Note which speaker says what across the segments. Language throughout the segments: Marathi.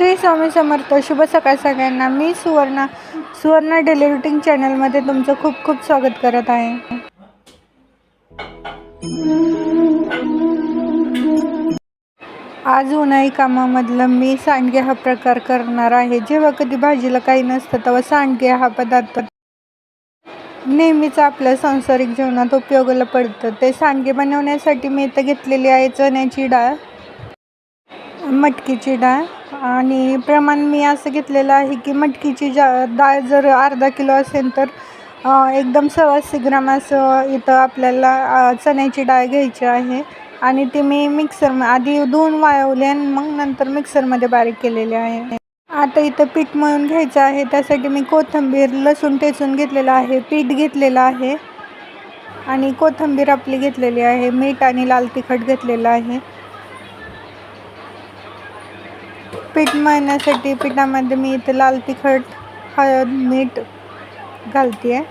Speaker 1: श्री स्वामी समर्थ शुभ सकाळ सगळ्यांना. मी सुवर्णा सुवर्णा डेली रुटीन चॅनलमध्ये तुमचं खूप खूप स्वागत करत आहे. आज उन्हाळी कामामधलं मी सांडगे हा प्रकार करणार आहे. जेव्हा कधी भाजीला काही नसतं तेव्हा सांडगे हा पदार्थ. नेहमीच आपल्या सांसारिक जीवनात उपयोगाला पडतं. ते सांडगे बनवण्यासाठी मी इथं घेतलेली आहे चण्याची डाळ. मटकीची डाळ. आणि प्रमाण मी असं घेतलेलं आहे की मटकीची जा डाळ जर अर्धा किलो असेल तर एकदम सव्वाशे ग्राम असं इथं आपल्याला चण्याची डाळ घ्यायची आहे. आणि ती मी मिक्सर आधी धुवून वाळवले आणि मग नंतर मिक्सरमध्ये बारीक केलेले आहे. आता इथं पीठ मळून घ्यायचं आहे. त्यासाठी मी कोथिंबीर लसूण टेचून घेतलेलं आहे. पीठ घेतलेलं आहे. आणि कोथिंबीर आपली घेतलेली आहे. मीठ आणि लाल तिखट घेतलेलं आहे. पीठ मळण्यासाठी पिठामध्ये मी इथं लाल तिखट हळद मीठ घालते आहे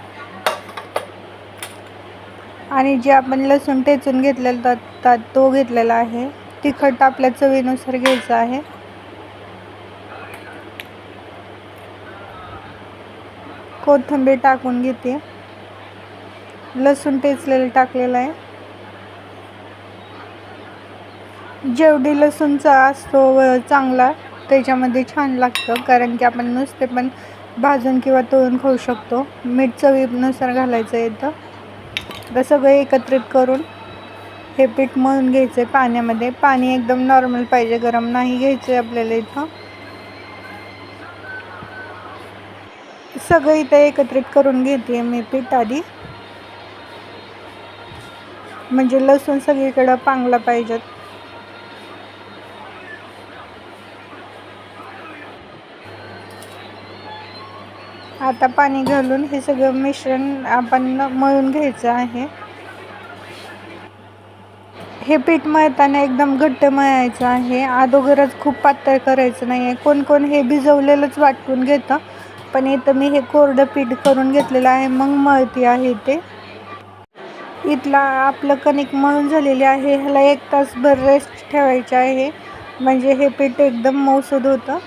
Speaker 1: आणि जे आपण लसूण टेचून घेतलेलं ता- ता- तो घेतलेला आहे. तिखट आपल्या चवीनुसार घ्यायचं आहे. कोथिंबीर टाकून घेते. लसूण टेचलेलं टाकलेलं आहे. जेवढी लसूणचा असतो व चांगला त्याच्यामध्ये छान लागतं कारण की आपण नुसते पण भाजून किंवा तळून खाऊ शकतो. मीठ चवीनुसार घालायचं येतं. तर सगळं एकत्रित करून हे पीठ मळून घ्यायचं आहे पाण्यामध्ये. पाणी एकदम नॉर्मल पाहिजे गरम नाही घ्यायचं आहे आपल्याला इथं. सगळं इथं एकत्रित करून घेते मी पीठ आधी. म्हणजे लसूण सगळीकडं पांगला पाहिजेत. आता पाणी घालून हे सगळं मिश्रण आपण मळून घ्यायचं आहे. हे पीठ मळताना एकदम घट्ट मळायचं आहे. अगोदरच खूप पातळ करायचं नाही आहे कोण कोण हे भिजवलेलंच वाटून घेतं. पण इथं मी हे कोरडं पीठ करून घेतलेलं आहे. मग मळती आहे ते. इथला आपलं कणिक मळून झालेली आहे. ह्याला एक तासभर रेस्ट ठेवायचे आहे. म्हणजे हे पीठ एकदम मऊसूद होतं.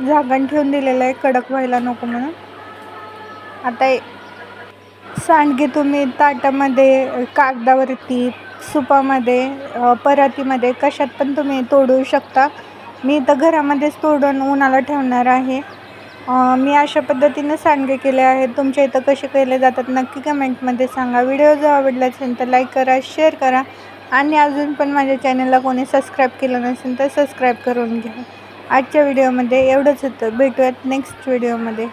Speaker 1: झाकण ठेवून दिलेलं आहे कडक व्हायला नको म्हणून. आता हे सांडगे तुम्ही ताटामध्ये कागदावरती सुपामध्ये परातीमध्ये कशात पण तुम्ही तोडू शकता. मी तर घरामध्येच तोडून उन्हाला ठेवणार आहे. मी अशा पद्धतीनं सांडगे केले आहेत. तुमच्या इथं कसे केले जातात नक्की कमेंटमध्ये सांगा. व्हिडिओ जर आवडला असेल तर लाईक करा शेअर करा. आणि अजून पण माझ्या चॅनलला कोणी सबस्क्राईब केलं नसेल तर सबस्क्राईब करून घ्या. आजच्या व्हिडिओमध्ये एवढंच होतं. भेटूयात नेक्स्ट व्हिडिओमध्ये.